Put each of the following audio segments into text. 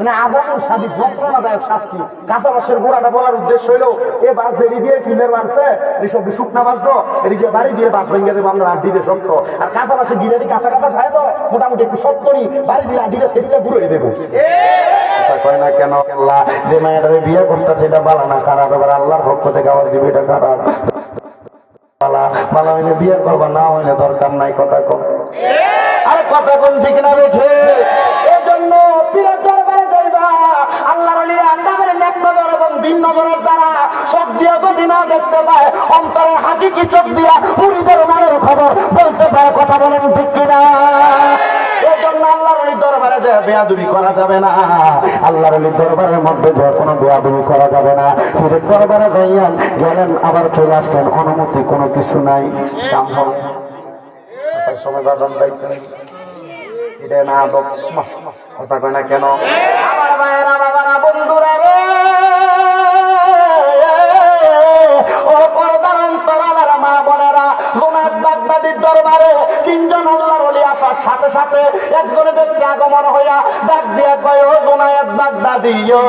মানে আদানুর সাদি যন্ত্রণাদায়ক শাস্তি। কাঁচা বাসের গোড়াটা বলার উদ্দেশ্য হইল, এ বাস দেরি দিয়ে ফিল্মের মানছে এইসব শুকনা বাস তো এদিকে বাড়ি দিয়ে বাস ভেঙে দেবো, আমরা আড্ডি দিয়ে শক্ত। আর কাঁচা বাসে গিরে কাঁচা কাঁচা খায় তো মোটামুটি একটু শক্ত নি, বাড়ি দিলে আড্ডিটা থেকে ঘুরে দেবো কয়। সেটা জন্য এবং দ্বারা চোখ দিয়া যদি দেখতে পায়। অন্তরের হাকিকি চোখ দিয়া মুড়িদের মনের খবর বলতে পারে, কথা বলেন ঠিক কিনা? দরবারে করা যাবে না। দরবারের মধ্যে করা যাবে না। গেলেন, আবার চলে আসলেন। অনুমতি কোনো কিছু নাই। হবে সময় না কথা কেন? আমার বন্ধুরা বাগদাদির দরবারে তিনজন আল্লাহর ওলি আসার সাথে সাথে একজন ব্যক্তি আগমন হইয়া ডাক দিয়া কয় ও জুনায়েদ বাগদাদি ও,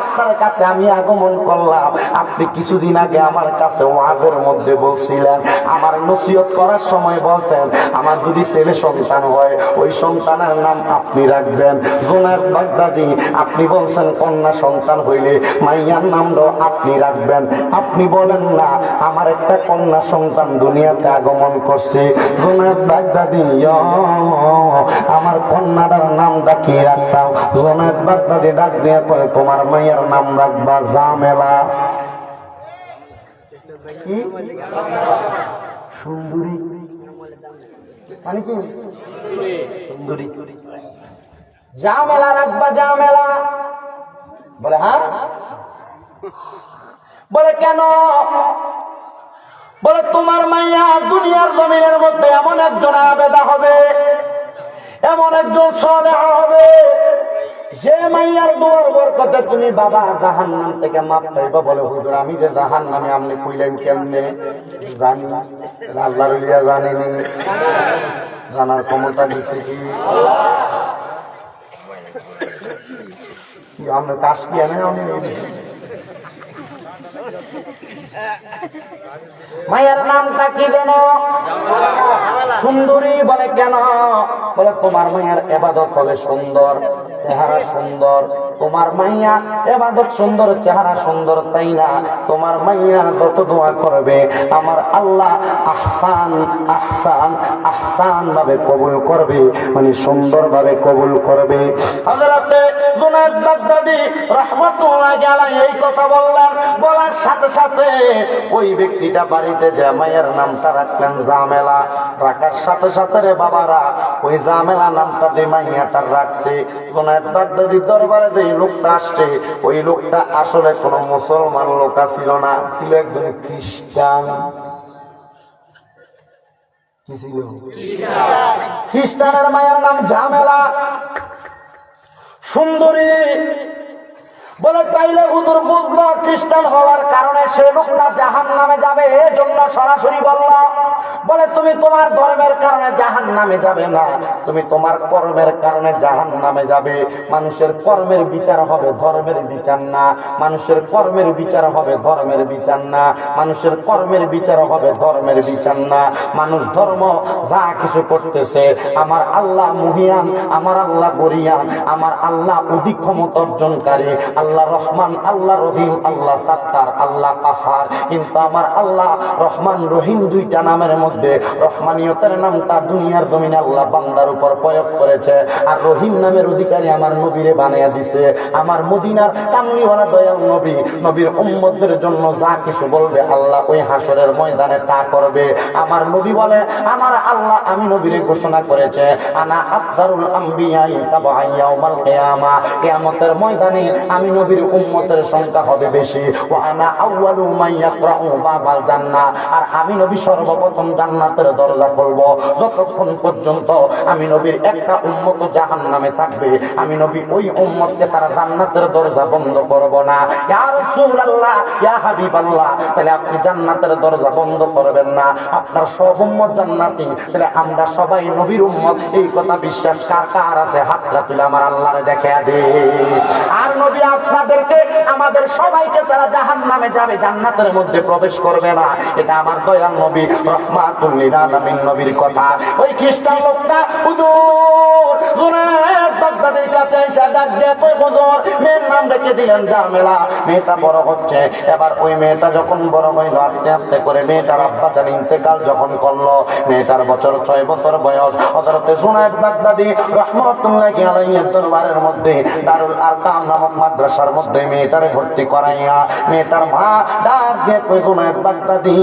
আপনার কাছে আমি আগমন করলাম। আপনি কিছুদিন আগে আমার কাছে ওয়াদের মধ্যে বলছিলেন আমার নসিহত করার সময় বলতেন আমার যদি ছেলে সন্তান হয় ওই সন্তানের নাম আপনি রাখবেন। জোনায়েদ বাগদাদি আপনি বলছেন কন্যা সন্তান হইলে মাইয়ার নামটাও আপনি রাখবেন। আপনি বলেন না আমার একটা কন্যা সন্তান দুনিয়াতে আগমন করছে। জোনায়েদ বাগদাদি ইয়ো, আমার কন্যাটার নামটা কি রাখতাম। জোনায়েদ বাগদাদি ডাক দিয়ে কয় তোমার মাইয়ার নাম রাখবা জামেলা। মানে রাখবা হ্যাঁ? বলে কেন? বলে, তোমার মাইয়া দুনিয়ার জমিনের মধ্যে এমন একজন আবেদা হবে, এমন একজন সলে হবে, যে মাইয়ার দুয়ার বরকতে তুমি বাবা জাহান নাম থেকে মাপ পাইবা বলে, হুজুর, আমি যে জাহান নামে আপনি কইলেন কেমনে জানি না আল্লাহ রলিয়া জানিনি জানার ক্ষমতা দিছে কি? আমরা তাস কি আমি মায়ের নামটা কি দেন সুন্দরী বলে কেন? বলে তোমার মায়ের এবাদত হবে সুন্দর, চেহারা সুন্দর তোমার মাইয়া, এবাদত সুন্দর, চেহারা সুন্দর, তাই না? তোমার মাইয়া যত দোয়া করবে, আমার আল্লাহ আহসান আহসান আহসান ভাবে কবুল করবে মানে সুন্দর ভাবে কবুল করবে। এই কথা বলার সাথে সাথে ওই ব্যক্তিটা বাড়িতে নামটা রাখলেন জামেলা। রাখার সাথে সাথে বাবারা, ওই নামটা দিয়ে মাইয়াটা রাখছে। দরবারে যে লোকটা আসছে, ওই লোকটা আসলে কোন মুসলমান লোকা ছিল না, ছিল একজন খ্রিস্টান। খ্রিস্টানের মায়ের নাম ঝামেলা। সুন্দরী বলে, তাইলে হুজুর বুঝলো, খ্রিস্টান হওয়ার কারণে সে লোকটা জাহান নামে যাবে এই জন্য সরাসরি বলল, বলে, তুমি তোমার ধর্মের কারণে জাহান নামে যাবে না, তুমি তোমার কর্মের কারণে জাহান নামে যাবে। মানুষের কর্মের বিচার হবে, ধর্মের বিচার না। মানুষের কর্মের বিচার হবে, ধর্মের বিচার না। মানুষের কর্মের বিচার হবে, ধর্মের বিচার না। মানুষ ধর্ম যা কিছু করতেছে, আমার আল্লাহ মুহিয়ান, আমার আল্লাহ গরিয়ান, আমার আল্লাহ অধিক ক্ষমতা অর্জনকারী, আল্লাহ রহমান, আল্লাহ রহিম, আল্লাহ সাত্তার, আল্লাহ আহার কিন্তু আমার আল্লাহ রহমান রহিম দুইটা নামের মধ্যে রহমানিয়তের নামটা দুনিয়ার জমিনে আল্লাহ বান্দার উপর প্রয়োগ করেছে। আর রহিম নামের অধিকারী আমার নবীরে বানিয়ে দিছে। আমার মদিনার কামলিওয়ালা দয়াল নবী, নবীর উম্মতদের জন্য যা কিছু বলবে আল্লাহ ওই হাসরের ময়দানে তা করবে। আমার নবী বলে, আমার আল্লাহ আমি নবীরে ঘোষণা করেছে, আনা আকসারুল আম্বিয়াই তাবাইয়াউমাল কিয়ামা। কিয়ামতের ময়দানে আমি নবীর উম্মতের সংখ্যা হবে বেশি। ও আনা আউয়ালু মান ইয়াকরাউ বাবাল জান্নাহ। আর আমি নবী সর্বপ্রথম জান্নাতের দরজা খুলব। যতক্ষণ পর্যন্ত আমি নবীর একটা উম্মত জাহান্নামে থাকবে, আমি নবী ওই উম্মতকে তারা জান্নাতের দরজা বন্ধ করব না। ইয়া রাসূলুল্লাহ, ইয়া হাবিবাল্লাহ, তাহলে আপনি জান্নাতের দরজা বন্ধ করবেন না। আপনার সব উম্মত জান্নাতি। তাহলে আমরা সবাই নবীর উম্মত। এই কথা বিশ্বাস কার কার আছে? হাতটা তুলে আমার আল্লাহরে দেখে দে আর নবী আপনাদেরকে, আমাদের সবাইকে যারা জাহান নামে যাবে, জান্নাতের মধ্যে প্রবেশ করবে না, এটা আমার দয়াল নবী রহমাতুল লিল আলামিন নবীর কথা। ওই খ্রিস্টান লোকটা মেয়েটা বড় হচ্ছে। এবার ওই মেয়েটা যখন বড় আস্তে আস্তে করে যখন করল বছর ছয় বছর দরবারের মধ্যে দারুল নামক মাদ্রাসার মধ্যে মেয়েটারে ভর্তি করাইয়া, মেয়েটার মা ডাক দিয়ে কই জুনায়েদ বাগদাদি,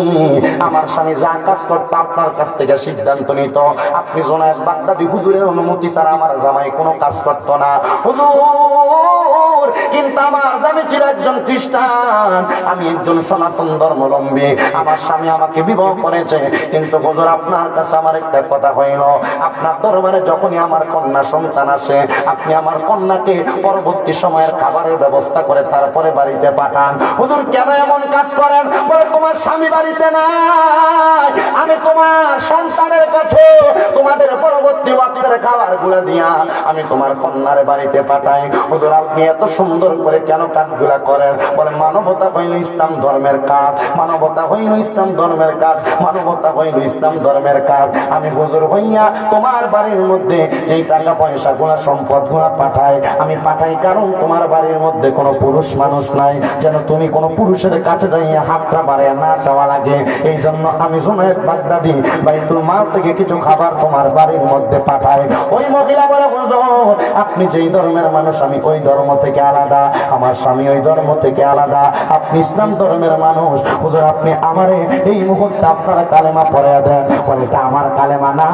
আমার স্বামী যা কাজ করতে আপনার কাছ থেকে সিদ্ধান্ত নিত। আপনি জোনায়েদ বাগদাদি, হুজুরের অনুমতি ছাড়া আমার জামাই কোনো কাজ করতো না। হুজুর, কিন্তু আমার জামাই ছিল একজন খ্রিস্টান, আমি একজন সনাতন ধর্মলম্বী। আমার স্বামী আমাকে বিবাহ করেছে, কিন্তু হুজুর, আপনার কাছে আমার একটা কথা হইল। আপনার দরবারে যখনই আমার কন্যা সন্তান আসে, আপনি আমার কন্যাকে পরবর্তী সময়ের খাবারের ব্যবস্থা করে তারপরে বাড়িতে পাঠান। হুজুর, কেন এমন কাজ করেন? বলে, তোমার স্বামী বাড়িতে নাই। আমি তোমার সন্তানের কাছে তোমাদের পরবর্তী ওয়াক্তের খাবারগুলা দিয়া আমি তোমার কন্যার বাড়িতে পাঠাই। হুজুর, আপনি এত সুন্দর করে কেন কাজগুলা করেন? বলে, মানবতা হইল ইসলাম ধর্মের কাজ। মানবতা হইল ইসলাম ধর্মের কাজ। মানবতা হইল ইসলাম ধর্মের কাজ। আমি হুজুর হইয়া তোমার বাড়ির মধ্যে যেই টাকা পয়সা গুলা সম্পদগুলা পাঠাই, আমি পাঠাই কারণ তোমার বাড়ির মধ্যে কোনো পুরুষ মানুষ নাই, যেন তুমি কোনো পুরুষের কাছে দাঁড়িয়ে হাতটা বাড়ে না চাওয়া লাগে। এই জন্য আমি জুনায়েদ বাগদাদি বাইতুল মাল থেকে কিছু খাবার তোমার বাড়ির মধ্যে পাঠাই। ওই মহিলা বলে আপনি যেই ধর্মের মানুষ, আমি ওই ধর্ম থেকে আলাদা। আমার স্বামী ওই ধর্ম থেকে আলাদা। আপনি ইসলাম ধর্মের মানুষ। হুজুর, আপনি আমারে এই মুহূর্তে আপনারা কালেমা পড়ে দেন। বলে, এটা আমার কালেমা না।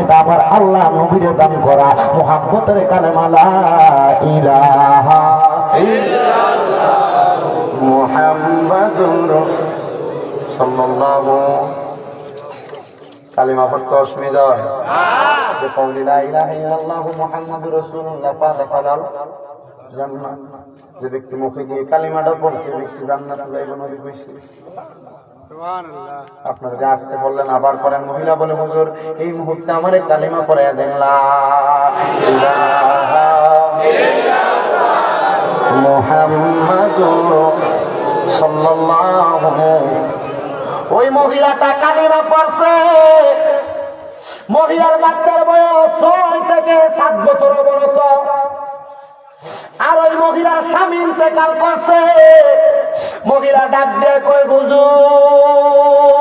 এটা আমার আল্লাহ নবীর দান করা। মোহাম্মতের কালেমা লা ইলাহা মুহাম্মাদুর সাল্লাল্লাহু কালিমা পড়তে অসুবিধা হয়। যে কওলি লা ইলাহা ইল্লাল্লাহু মুহাম্মাদুর রাসূলুল্লাহ ফাদা ফাদাল জান্নাত। যে ব্যক্তি মুখে দিয়ে কালিমাটা পড়ছে ব্যক্তি জান্নাতে যাইবে নবী কইছে আপনারা যে আসতে বললেন আবার করেন মহিলা বলে হুজুর এই মুহূর্তে আমার কালিমা পড়ে দেন লা ইলাহা সাল্লাল্লাহু ওই মহিলাটা কালিমা পড়ছে। মহিলার বাচ্চার বয়স ছয় থেকে সাত বছর অবনত। আর ওই মহিলার স্বামী ইন্তেকাল করছে। মহিলা ডাক দিয়ে কই হুজুর,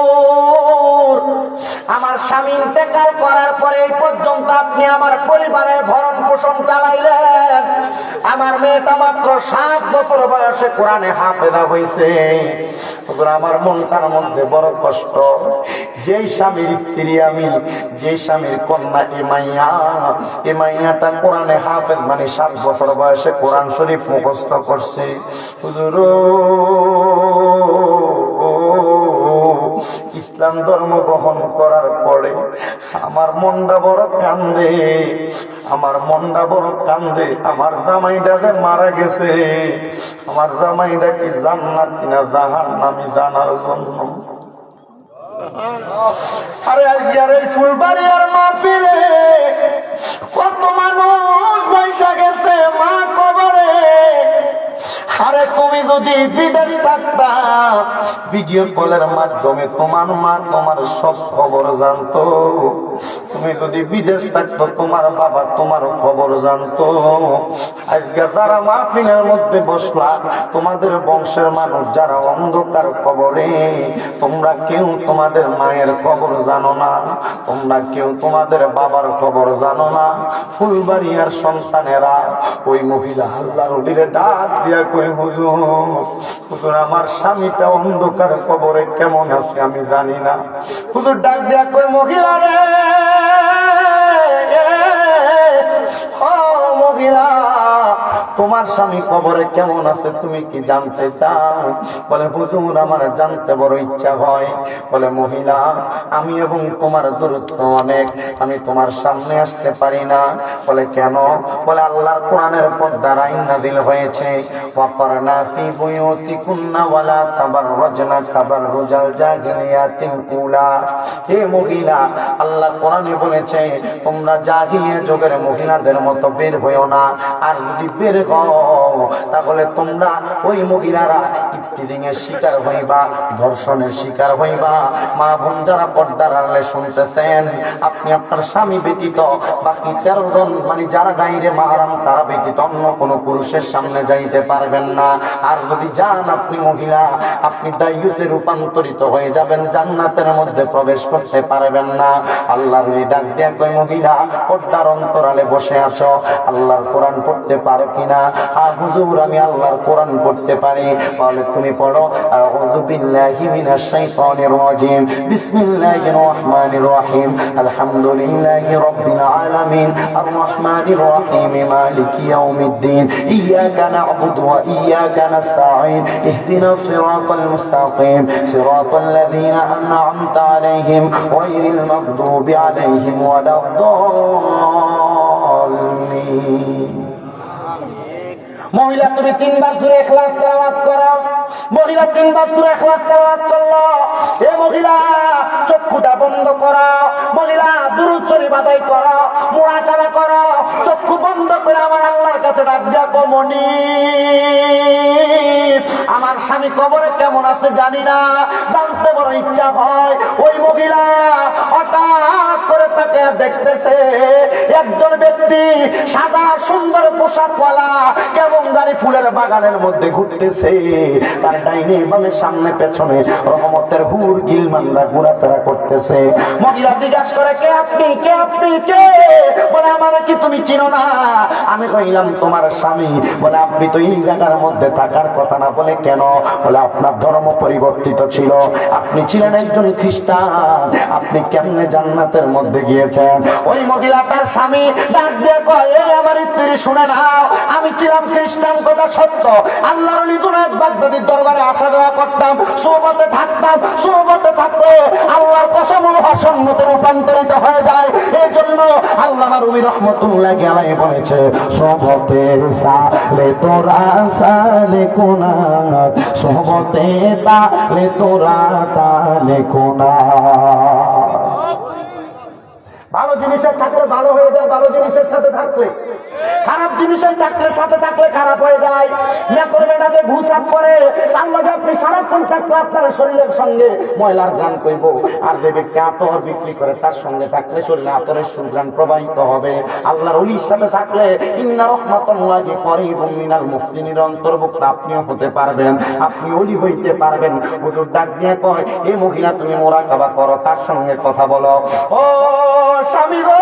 আমার স্বামী ইন্তেকাল করার পরে এই পর্যন্ত আপনি আমার পরিবারের ভরণ পোষণ চালাইলেন। আমার মেয়েটা মাত্র সাত বছর বয়সে কোরআনে হাফেদা হয়েছে আমার মনটার মধ্যে বড় কষ্ট। যেই স্বামীর স্ত্রী আমি, যেই স্বামীর কন্যা ইমাইয়া ইমাইয়াটা কোরআনে হাফেদ মানে সাত বছর বয়সে কোরআন শরীফ মুখস্থ করছে। হুজুর ইসলাম ধর্ম গ্রহণ করার পরে আমার মনটা বড় কান্দে, আমার মনটা বড় কান্দে, আমার জামাইটা যে মারা গেছে, আমার জামাইটা কি জান্নাত কিনা জাহান নামি জানার জন্য? আরে আজকে আর এই ফুলবাড়ি আর মাহফিলে কত মানুষ পয়সা গেছে মা কবরে। আরে তুমি যদি বিদেশ থাকতা ভিডিও কলের মাধ্যমে তোমার মা তোমার সব খবর জানতো। তুমি যদি বিদেশ থাকতো, তোমার বাবা তোমার খবর জানতো। আজকে যারা মাহফিলের মধ্যে বসলা, তোমাদের বংশের মানুষ যারা অন্ধকার খবরে তোমরা কেউ তোমাদের মায়ের খবর জানো না, তোমরা কেউ তোমাদের বাবার খবর জানো না। ফুলবাড়িয়ার সন্তানেরা, ওই মহিলা আল্লাহর ওদিকে ডাক দিয়া কই হুজুর আমার স্বামীটা অন্ধকার কবরে কেমন আছে আমি জানি না। হুজুর ডাক দিয়া কই মহিলা রে মহিলা তোমার স্বামী কবরে কেমন আছে তুমি কি জানতে চাও? বলে, হুজুর, আমার জানতে বড় ইচ্ছা হয়। বলে, মহিলা, আমি এবং তোমার দূরত্ব অনেক। আমি তোমার সামনে আসতে পারি না। বলে, কেন? বলে, আল্লাহর কোরআনের পর্দার আইন নাযিল হয়েছে। ওয়াকারনা ফি বুয়ুতিকুন্না ওয়ালা তাবাররাজনা তাবাররুজাল জাহিলিয়াতিল হে মহিলা, আল্লাহ কোরআনে বলেছে, তোমরা জাহিলিয়া যুগের মহিলাদের মতো বের হইও না। আর যদি বের তাহলে তোমরা ওই মহিলারা ইফতিরিং এর শিকার হইবা, ধর্ষণের শিকার হইবা। মা বোন যারা পর্দার আড়ালে শুনতেছেন, আপনি আপনার স্বামী ব্যতীত বাকি তেরো জন মানে যারা গাইরে মাহারাম তারা ব্যতীত অন্য কোনো পুরুষের সামনে যাইতে পারবেন না। আর যদি যান আপনি মহিলা, আপনি দায়ুতে রূপান্তরিত হয়ে যাবেন, জান্নাতের মধ্যে প্রবেশ করতে পারবেন না। আল্লাহর ওই ডাক দিয়া কই মহিলা, পর্দার অন্তরালে বসে আসো আল্লাহর কোরআন পড়তে পারো কিনা হ্যাঁ হুজুর, আমি আল্লাহর কোরআন পড়তে পারি। বলে তুমি পড়ো। আউযু বিল্লাহি মিনাশ শাইতানির রাজিম। বিসমিল্লাহির রহমানির রহিম। আলহামদুলিল্লাহি রাব্বিল আলামিন। আর রহমানির রহিম। মালিকি ইয়াউমিদ্দিন। ইয়াকা না'বুদু ওয়া ইয়াকা নাস্তাঈন। ইহদিনাস সিরাতাল মুস্তাকিম। সিরাতাল লাযীনা আন'আমতা আলাইহিম গায়রিল মাগদুবি আলাইহিম ওয়ালাদ-দাল্লিন মহিলা, তুমি তিনবার সুরে এখলাস তেলাওয়াত করো। মহিলা, তিনবার সুরে এখলাস তেলাওয়াত করল। এ মহিলা, চক্ষুটা বন্ধ করো। মহিলা, দুরুদ শরীফ আদায় করো। মুরাকাবা করো। চক্ষু বন্ধ করে আমার আল্লাহর কাছে ডাক দিয়া কমনি আমার স্বামী কবরে কেমন আছে জানি না। জানতে বড় ইচ্ছা হয়, ওই মহিলা হঠাৎ করে তাকে দেখতেছে। একজন ব্যক্তি সাদা সুন্দর পোশাক পালা কেমন জানি ফুলের বাগানের মধ্যে ঘুরতেছে। তার ডাইনে বামে সামনে পেছনে রহমতের হুর গিলমানরা ঘোরাফেরা করতেছে। মহিলা জিজ্ঞাসা করে, কে আপনি? কে আপনি? কে বলে, আমার কি তুমি চিনো না? আমি কইলাম, তোমার স্বামী। বলে, আপনি তো এই জায়গার মধ্যে থাকার কথা না। বলে, কেন? বলে, আপনার ধর্ম পরিবর্তিত ছিল। আপনি ছিলেন একজন খ্রিস্টান। আপনি কেমনে জান্নাতের মধ্যে গিয়েছেন? ওই মহিলাটার স্বামী ডাক দিয়ে কয় আমার স্ত্রী, শুনে নাও, আমি ছিলাম খ্রিস্টান, কথা সত্য। নিদুনাথ বাগদাদির দরবারে আসা যাওয়া করতাম সোহবতে থাকতাম সোহবতে থাকলে আল্লাহর কসম অসন্নতে রূপান্তরিত হয়ে যায়। এই জন্য আল্লাহ রুমি রহমতুল্লাহ গেলায় বলেছে সবতে সালে তোরা, সালে কোনা সবতে তালে তোরা, তালে ভালো জিনিসের থাকলে ভালো হয়ে যায়, ভালো জিনিসের সাথে থাকলে। খারাপ জিনিসের থাকলে সাথে থাকলে খারাপ হয়ে যায়। মেকর বেটাতে ঘুষাপ করে, তার লগে আপনি সারাক্ষণ থাকলে আপনার শরীরের সঙ্গে ময়লার গান করব। আর যে ব্যক্তি আতর বিক্রি করে, তার সঙ্গে থাকলে শরীরে আতরের সুগ্রাণ প্রবাহিত হবে। আল্লাহর অলির সাথে থাকলে ইন্না রহমাতুল্লাহি করিবুম মিনাল মুহসিনির অন্তর্ভুক্ত আপনিও হতে পারবেন, আপনি অলি হইতে পারবেন। হুজুর ডাক দিয়ে কয় এই মহিলা, তুমি মোরাকাবা করো, তার সঙ্গে কথা বলো। ও স্বামী গো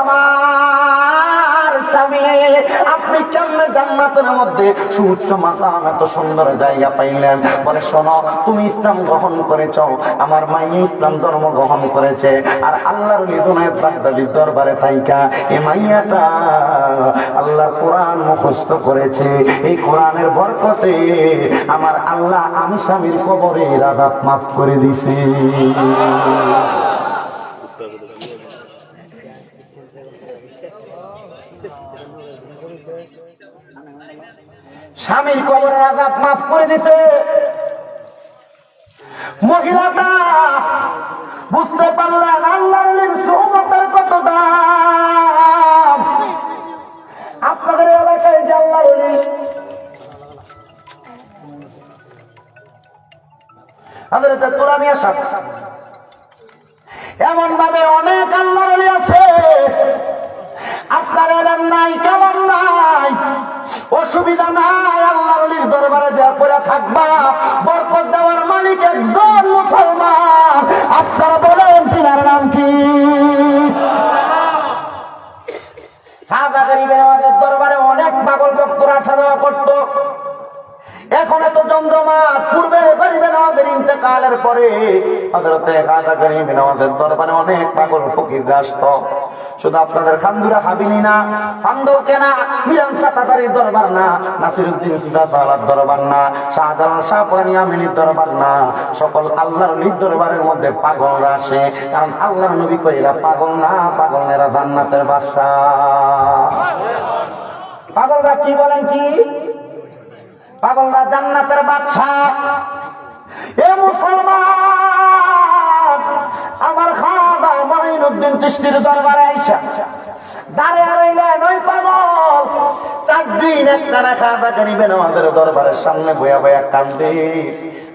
আমার স্বামী আপনি কেমনে জান্নাতের মধ্যে সুউচ্চ মাকাম এত সুন্দর জায়গা পাইলেন? বলে, শোনো, তুমি ইসলাম গ্রহণ করেছ, আমার মাইয়ে ইসলাম ধর্ম গ্রহণ করেছে, আর আল্লাহর নিজনায়ত বাগদাদির দরবারে থাইকা। এই মাইয়াটা আল্লাহর কোরআন মুখস্থ করেছে। এই কোরআনের বরকতে আমার আল্লাহ আমি স্বামীর কবরে রাধাত মাফ করে দিছে। স্বামীর কবরের আজাব মাফ করে দিছে। মহিলাটা বুঝতে পারলেন আল্লাহর সোহবতের কত দাম। আপনাদের এলাকায় যে আল্লাহর এমন ভাবে অনেক আল্লাহর অলি আছে। আপনার নাই নাই অসুবিধা নাই আল্লাহর অলির দরবারে যা পড়া থাকবা। বরকত দেওয়ার মালিক একজন মুসলমান। আপনারা বলেন, তিনার নাম কি? সাদা গরিবের আমাদের দরবারে অনেক পাগল ভক্তরা আসা করতো। এখন এত জমজমাট, পূর্বে করিবেন আমাদের ইন্তেকালের পরে আমাদের দরবারে অনেক পাগল ফকির রাস্ত শুধু আপনাদের খান্দুরা হাবিনি না, ফান্দর কেনা, মিরান সাতাতারির দরবার না, নাসিরুদ্দিন সিদাসালার দরবার না, শাহজালাল শাহপুরানি আমিনীর দরবার না, সকল আল্লাহর লির দরবারের মধ্যে পাগলরা আসে। কারণ আল্লাহর নবী কইরা পাগল না, পাগল এরা জান্নাতের বাসা পাগলরা কি বলেন কি? পাগলরা জান্নাতের বাদশা এ মুসলমান, আমার খাদা মাইনুদ্দিন চিস্তির দরবারে আইসা দাঁড়িয়ে রইলেন ওই পাগল, চার দিন একটা না খাওয়া করিবেন আমাদের দরবারের সামনে বয়া বয়া কান্দে।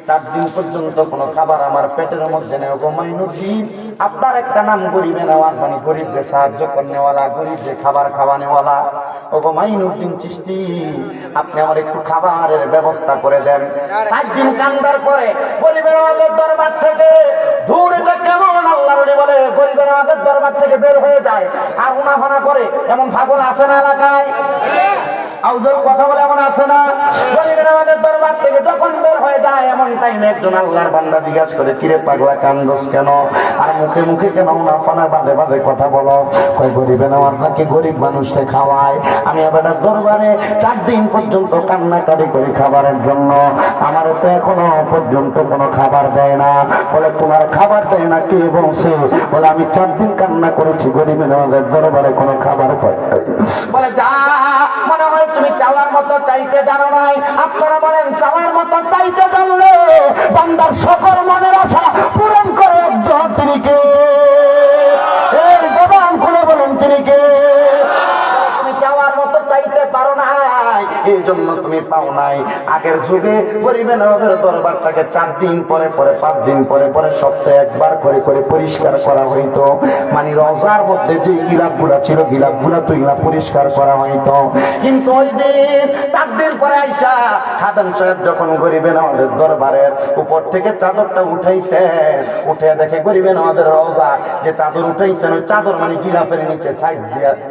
চার দিন পর্যন্ত কোনো খাবার আমার পেটের মধ্যে নেই। গো মাইনুদ্দিন আপনার একটা নাম গরিবে নেওয়ার মানে গরিবদের সাহায্য করনেওয়ালা গরিবদের খাবার খাওয়ানেওয়ালা। ও মাইনুদ্দিন চিস্তি আপনি আমার একটু খাবারের ব্যবস্থা করে দেন। সাত দিন কান্দার পরে গরিবের আমাদের দরবার থেকে এটা কেমন আল্লাহ বলে, গরিবের আমাদের দরবার থেকে বের হয়ে যায়। আর উনাফানা করে, এমন পাগল আছে না এলাকায়? আউজল কথা বলে এমন আছে না? দরবার থেকে বান্দা করে পাগলা কেন? আর মুখে মুখে কেন কথা বলো। গরিব মানুষকে খাওয়ায়? আমি দরবারে চার দিন পর্যন্ত করি খাবারের জন্য। আমার তো এখনও পর্যন্ত কোনো খাবার দেয় না। বলে, তোমার খাবার দেয় না কে বলছে? বলে, আমি চার দিন কান্না করেছি, গরিবের আমাদের দরবারে কোনো খাবার পাই। বলে, যা মতো চাইতে জানো নাই। আপনারা বলেন, চাওয়ার মতো চাইতে জানলে বান্দার সকল মনের আশা পূরণ করে একজন তিনি কে? জন্য তুমি পাও নাই। আগের যুগে গরিবের নগরের দরবারটাকে চার দিন পরে পরে, পাঁচ দিন পরে পরে সপ্তাহে একবার করে করে পরিষ্কার করা হইতো। মানে রোজার মধ্যে যে গিলাপগুলা ছিল গিলাপগুলা তুইলা পরিষ্কার করা হইতো। কিন্তু ওই দিন চার দিন পরে আইসা খাদান সাহেব যখন গরিবের আমাদের দরবারের উপর থেকে চাদরটা উঠাইছে, উঠে দেখে গরিবের আমাদের রজা, যে চাদর উঠাইছেন, ওই চাদর মানে গিলাপের নিচে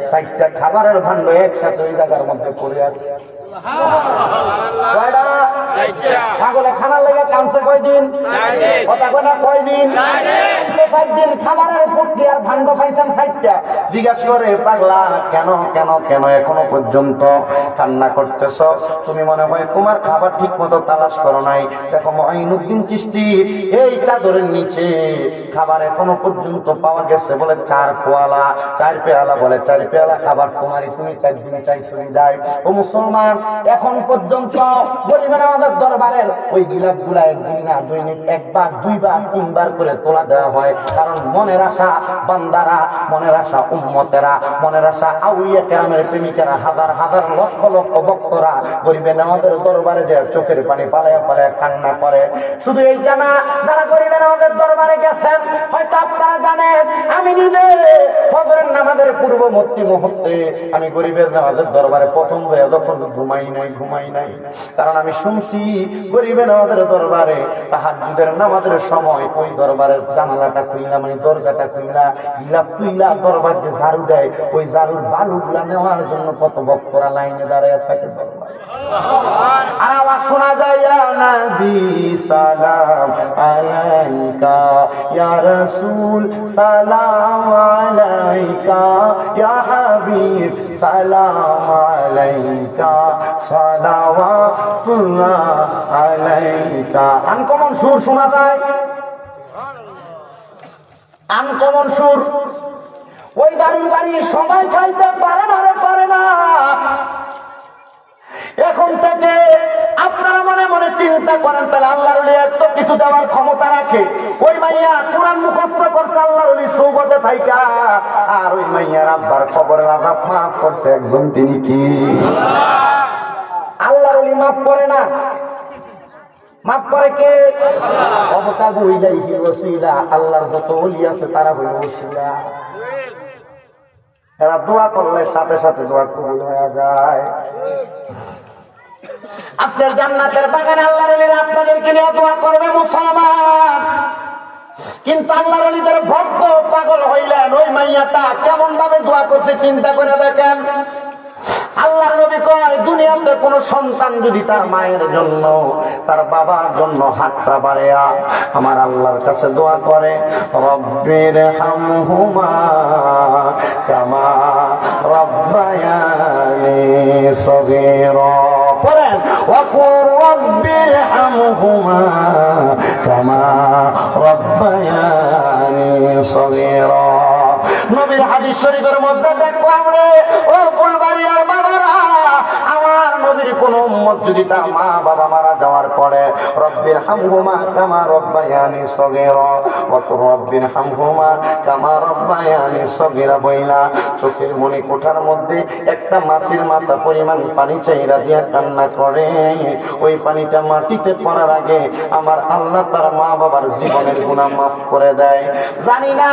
সাইড খাবারের ভাণ্ড একসাথে ওই জায়গার মধ্যে পড়ে আছে। কয়টা? লেগে কয়দিন? কথা কয়না কয়দিন? কয়দিন খাবারের পক্ষে আর ভাণ্ড পাইছেন সাইডটা জিজ্ঞাসা করে পাগলা কেন কেন কেন এখনও পর্যন্ত কান্না করতেছ? তুমি মনে হয় তোমার খাবার ঠিক মতো তালাশ করো নাই। দেখো মহিনুদ্দিন চিস্তি এই চাদরের নিচে খাবার এখনও পর্যন্ত পাওয়া গেছে বলে চার পোয়ালা। চার পেয়ালা বলে চার পেয়ালা খাবার তোমারই তুমি চার দিন চাইছো যায় ও মুসলমান এখন পর্যন্ত গরিবের আমাদের দরবারের ওই গিলাপগুলা একবার, দুইবার, তিনবার করে তোলা দেওয়া হয়। কারণ মনের আশা বান্দারা, মনের আশা উম্মতেরা, মনের আশা হাজার হাজার লক্ষ লক্ষ গরিবে দরবারে যে চোখের পানি পালায়া পালায়া কান্না করে। শুধু এই জানা যারা গরিবের আমাদের দরবারে গেছেন, হয়তো আপনারা জানেন, আমি নিজে ফজরের নামাজের পূর্ববর্তী মুহূর্তে আমি গরিবের নামাজের দরবারে প্রথম হয়ে যখন ঘুমাই নাই ঘুমাই নাই, কারণ আমি শুনছি গরিবের নামাজের দরবারে তাহাজ্জুদের নামাজের সময় ওই দরবারের জানালাটা খুললা মানে দরজাটা খুললা, গিলাপ তুইলা, দরবার যে ঝাড়ু দেয়, ওই ঝাড়ুর বালুগুলা নেওয়ার জন্য কত বক্তরা লাইনে দাঁড়ায় থাকে দরবার। আর আওয়াজ শোনা যায়, ইয়া নবী সালাম ইয়া রাসূল, সালাম আলাইকা, ইয়া হাবিব, সালাম আলাইকা, সালাওয়াতুল্লাহ আলাইকা। আনকমন সুর শোনা যায়? আনকমন সুর। ওই দারুণ বাড়ি সবাই খাইতে পারে না রে, পারে না। এখন থেকে আপনারা মনে মনে চিন্তা করেন, তাহলে আল্লাহর উলি এত কিছু দেওয়ার ক্ষমতা রাখে। ওই মাইয়া কোরআন মুখস্থ করছে, আল্লাহর উলি সৌগতে থাইকা। আর ওই মাইয়ার আব্বার খবরের আঘাত মাফ করছে, একজন তিনি কি? আল্লাহর উলি মাফ করে না। মাফ করে কে? অবতাবু ইলাইহি ওয়াসিলা, আল্লাহর যত ওলি আছে তারা হইল ওসিলা। এরা দোয়া করলে সাথে সাথে দোয়া কবুল হয়ে যায়। আপনার জান্নাতের বাগানে আপনাদেরকে নিয়ে দোয়া করবে মুসলমান। কিন্তু ভক্ত পাগল হইলেন, ওই মাইয়াটা কেমন ভাবে দোয়া করছে চিন্তা করে দেখেন। আল্লাহ নবী কয়, দুনিয়াতে কোনো সন্তান যদি তার মায়ের জন্য, তার বাবার জন্য হাতটা বাড়েয়া আমার আল্লাহর কাছে দোয়া করে, রব্বির হামহুমা রব্বায়ানি সগীরা। পড়েন অকুর রব্বির হামহুমা কামা রব্বায়ানি সগীরা। নবীর হাদিস শরীফের মধ্যে দেখলাম রে, ও ফুলবাড়িয়ার বাবারা নবীর কোন উম্মত যদি তার মা বাবা মারা যাওয়ার পরে, রব্বির হামহুমা কামা রব্বায়ানি সগীরা কত রব্বির হামহুমা কামা রব্বায়ানি সগীরা বইলা। চোখের মনে কোঠার মধ্যে একটা মাছের মাথা পরিমাণ পানি চাইরা দিয়া কান্না করে। ওই পানিটা মাটিতে পড়ার আগে আমার আল্লাহ তার মা বাবার জীবনের গুণা মাফ করে দেয়। জানি না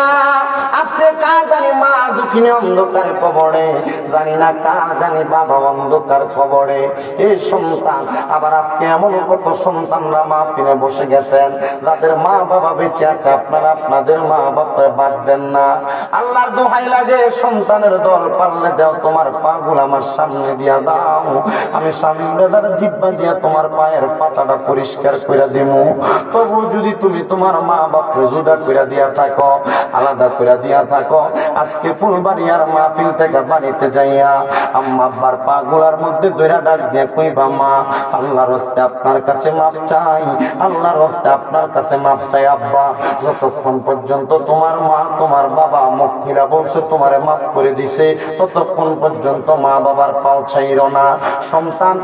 আজকে কার জানি মা দুঃখিনী অন্ধকার কবরে, জানি না কার জানি বাবা অন্ধকার কবরে। এই সন্তান, আবার আজকে এমন কত সন্তানরা মা ফিরে বসে গেছেন, যাদের মা বাবা বেঁচে আছে, আপনারা আপনাদের মা বাবা বাদ দেন না। আল্লাহর দোহাই লাগে, সন্তানের দল পারলে দেও, তোমার পাগুল আমার সামনে দিয়া দাও। আমি স্বামী জিব্বা দিয়া তোমার পায়ের পাতাটা পরিষ্কার করে দিমু। তবু যদি তুমি তোমার মা বাপকে জুদা করে দিয়া থাকো, আলাদা করে দিয়া থাকো, আজকে ফুলবাড়িয়ার মাহফিল থেকে বাড়িতে যাইয়া আম্মা আব্বার পাগুলার মধ্যে দইরা ডাক দিয়ে কইবা, মা, আল্লাহর আপনার কাছে মাপ চাই আপনার কাছে মাপ চাই, আব্বা। যতক্ষণ পর্যন্ত তোমার মা, তোমার বাবা মক্ষীরা বলছে মাফ করে দিছে, ততক্ষণ পর্যন্ত মা বাবার পাও না। সন্তান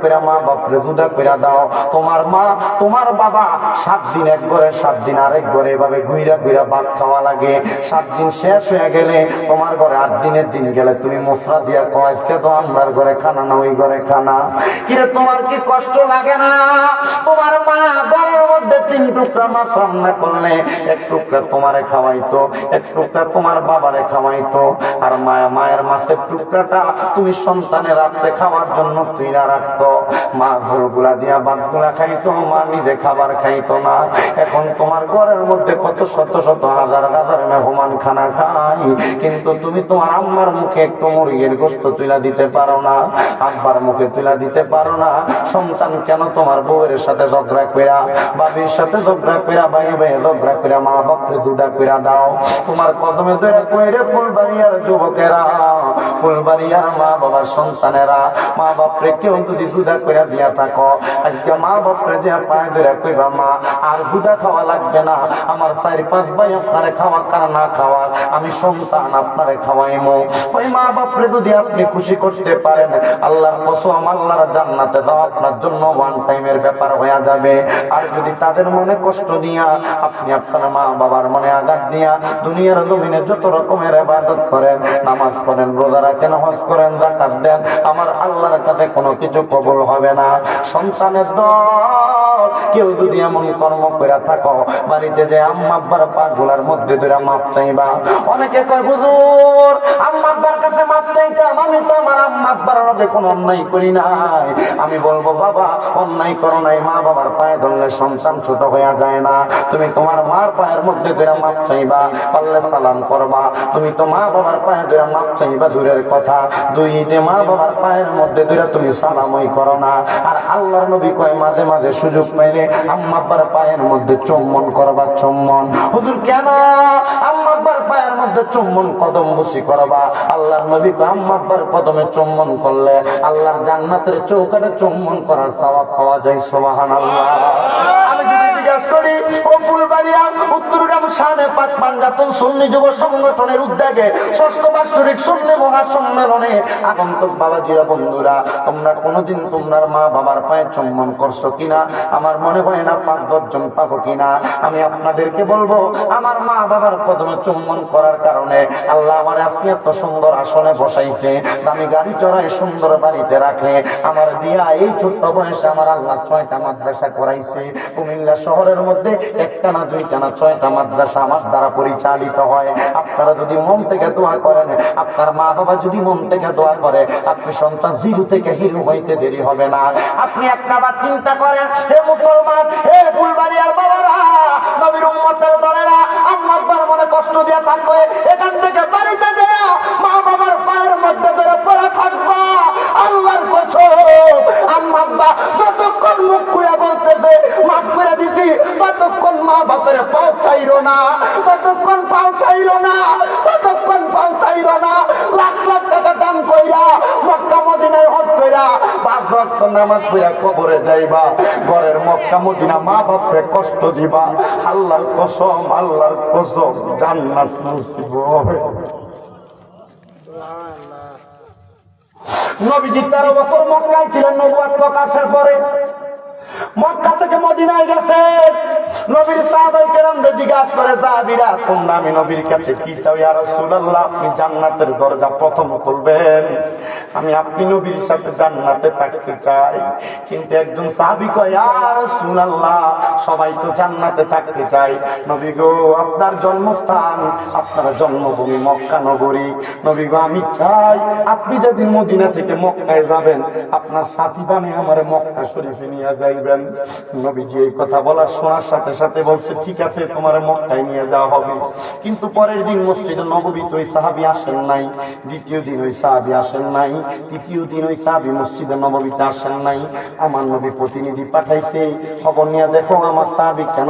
করে মা বাপরে জুদা করে দাও। তোমার মা, তোমার বাবা সাত দিন এক ঘরে, সাত দিন আরেক ঘরে এভাবে ঘুইরা ঘুইরা ভাত খাওয়া লাগে। সাত দিন শেষ হয়ে গেলে তোমার ঘরে আট দিনের দিন গেলে তুমি মশলা দিয়া কয়েছে তো আমার ঘরে খানা না ওই ঘরে খানা। কিরে, তোমার কি কষ্ট লাগে না? তোমার মা ঘরের মধ্যে তিন টুকরা মাছ রান্না করলে এক টুকরা তোমারে খাওয়াইতো, এক টুকরা তোমার বাবারে খাওয়াইতো। আর মায়া, মায়ের মাছের টুকরাটা তুমি সন্তানের রাত্রে খাওয়ার জন্য তুই না রাখতো। মা ঝোলগুলা দিয়া ভাতগুলা খাইতো, মা নিজে খাবার খাইতো না। এখন তোমার ঘরের মধ্যে কত শত শত হাজার হাজার মেহমান খানা খাই কিন্তু তুমি তোমার আম্মার মুখে একটু মুরগির গোস্ত তুলা দিতে পারো না। আব্বার মুখে তুলা দিতে পারো না। সন্তান কেন তোমার বউয়ের সাথে ঝগড়া কইরা, বাবির সাথে ঝগড়া কইরা, ভাই ভাই ঝগড়া কইরা, মা বাপকে জুদা কইরা দাও। তোমার কদমে ধরে কইরে, ফুলবাড়িয়ার যুবকেরা। ফুলবাড়িয়ার মা বাবার সন্তানেরা, মা বাপরে কেউ যদি জুদা কইরা দিয়া থাকো, আজকে মা বাপরে যে পায়ে ধরে কইবা মা, আর জুদা খাওয়া লাগবে না, আমার চার পাঁচ ভাই আপনারে খাওয়া কার না খাওয়া আমি সন্তান আপনারে খাওয়াইমো। ওই মা বাপরে যদি আপনি খুশি করতে পারেন, আল্লাহর জান্নাতে দাও আপনার জন্য ওয়ান টাইমের ব্যাপার হয়ে যাবে। আর যদি তাদের মনে কষ্ট দিয়া, আপনি আপনার মা বাবার মনে আঘাত দিয়া, দুনিয়ার জমিনে যত রকমের ইবাদত করেন, নামাজ পড়েন রোজা কেন হজ করেন জাকাত দেন, আমার আল্লাহর কাছে কোনো কিছু কবুল হবে না। সন্তানের দল কেউ যদি এমন কর্ম করে থাকো, বাড়িতে যে আম্মা আব্বার পা গুলার মধ্যে ধরে মাপ চাইবা। অনেকে কয়, হুজুর, আম্মা আব্বার কাছে মাপ চাইতাম, আমি তো আমার আম্মা আব্বার লগে কোনো অন্যায় করি নাই। আমি বলব, বাবা, অন্যায় করো নাই, মা বাবার পায়ে ধরলে সন্তান ছোট হয়ে যায় না। তুমি তোমার মার পায়ের মধ্যে ধরে মাপ চাইবা, পারলে সালাম করবা। তুমি তো মা বাবার পায়ে ধরে মাপ চাইবা, দূরের কথা। দুই ঈদে মা বাবার পায়ের মধ্যে ধরে তুমি সালামই করো না। আর আল্লাহর নবী কয়, মাঝে মাঝে সুযোগ পাইলে আম্মা আব্বার পায়ের মধ্যে চুম্বন করবা, চুম্বন। হুজুর, কেন? আম্মা আব্বার পায়ের মধ্যে চুম্বন কদম বসি করবা। আল্লাহর নবী কয়, আম্মা আব্বার কদমে চুম্বন করলে আল্লাহর জান্নাতের চৌকাটে চুম্বন করার সওয়াব পাওয়া যায়, সুবহানাল্লাহ। আমি যুব সংগঠনের বন্ধুরা, তোমরা কোনোদিন মা বাবার করছ কিনা? আমার মনে হয় না পাঁচ দশজন পাবো কিনা? আমি আপনাদেরকে বলব, আমার মা বাবার কদমে চুম্বন করার কারণে আল্লাহ আমার আজকে এত সুন্দর আসনে বসাইছে, দামি গাড়ি চড়াই সুন্দর বাড়িতে রাখে। আমার দিয়া এই ছোট্ট বয়সে আমার আল্লাহ ছয়টা মাদ্রাসা করাইছে। কুমিল্লা শহরের মধ্যে একটা না দুইটা না ছয়টা মাদ্রাসা আমার দ্বারা পরিচালিত হয়। আপনারা যদি মন থেকে দোয়া করেন, আপনার মা বাবা যদি মন থেকে দোয়া করে, আপনি সন্তান জিরো থেকে হিরো হইতে দেরি হবে না। আপনি একটা বার চিন্তা করেন, হে মুসলমান, হে ফুলবাড়িয়ার বাবারা, নবীর উম্মতের দলেরা, আম্মা আব্বার মনে কষ্ট দিয়ে থাকবে, এখান থেকে বাড়িতে যেও মা বাবার পায়ের মধ্যে ধরে পড়ে থাকবা। আল্লাহর কসম। আম্মা বাবা যতক্ষণ মুখ খুলে বলতে দে মাফ করে দিতি ততক্ষণ মা বাপের পাও চাইল না, ততক্ষণ পাও চাইল না, ততক্ষণ পাও চাইল না। লাখ লাখ টাকা দাম কইরা, মক্কা মদিনায় হজ কইরা, বাপ রক্ত নামাজ কইরা কবরে যাইবা, ঘরের মক্কা মদিনা মা বাপরে কষ্ট দিবা। আল্লাহর কসম আল্লাহর কসম, জান্নাত নসিব হবে। নবীজি তেরো বছর মক্কায় ছিলেন নবুয়াত প্রকাশের পরে মক্কা থেকে মদিনায় গেছে। নবীর সাহাবাই কেরামরে জিজ্ঞাসা করে সাহাবীরা তোমরা আমি নবীর কাছে কি চাও? ইয়া রাসূলুল্লাহ, আপনি জান্নাতের দরজা প্রথম খুলবেন। আমি আপনি নবীর সাথে জান্নাতে থাকতে চাই। কিন্তু একজন সাহাবী কয়, ইয়া রাসূলুল্লাহ, সবাই তো জান্নাতে থাকতে চাই। নবী গো, আপনার জন্মস্থান, আপনার জন্মভূমি মক্কা নগরী। নবী গো, আমি চাই, আপনি যদি মদিনা থেকে মক্কায় যাবেন, আপনার সাথী বানে আমার মক্কা শরীফে নিয়ে যাইবেন। নবীজি এই কথা বলার শোনার সাথে সাথে বলছে, ঠিক আছে, তোমার মক্কায় নিয়ে যাওয়া হবে। কিন্তু পরের দিন মসজিদে নববীতে ওই সাহাবি আসেন নাই, দ্বিতীয় দিন ওই সাহাবি আসেন নাই, তৃতীয় দিন ওই সাহাবি মসজিদে নববীতে আসেন নাই। আমার নবী প্রতিনিধি পাঠাইতে খবর নিয়ে দেখো, আমার সাহাবি কেন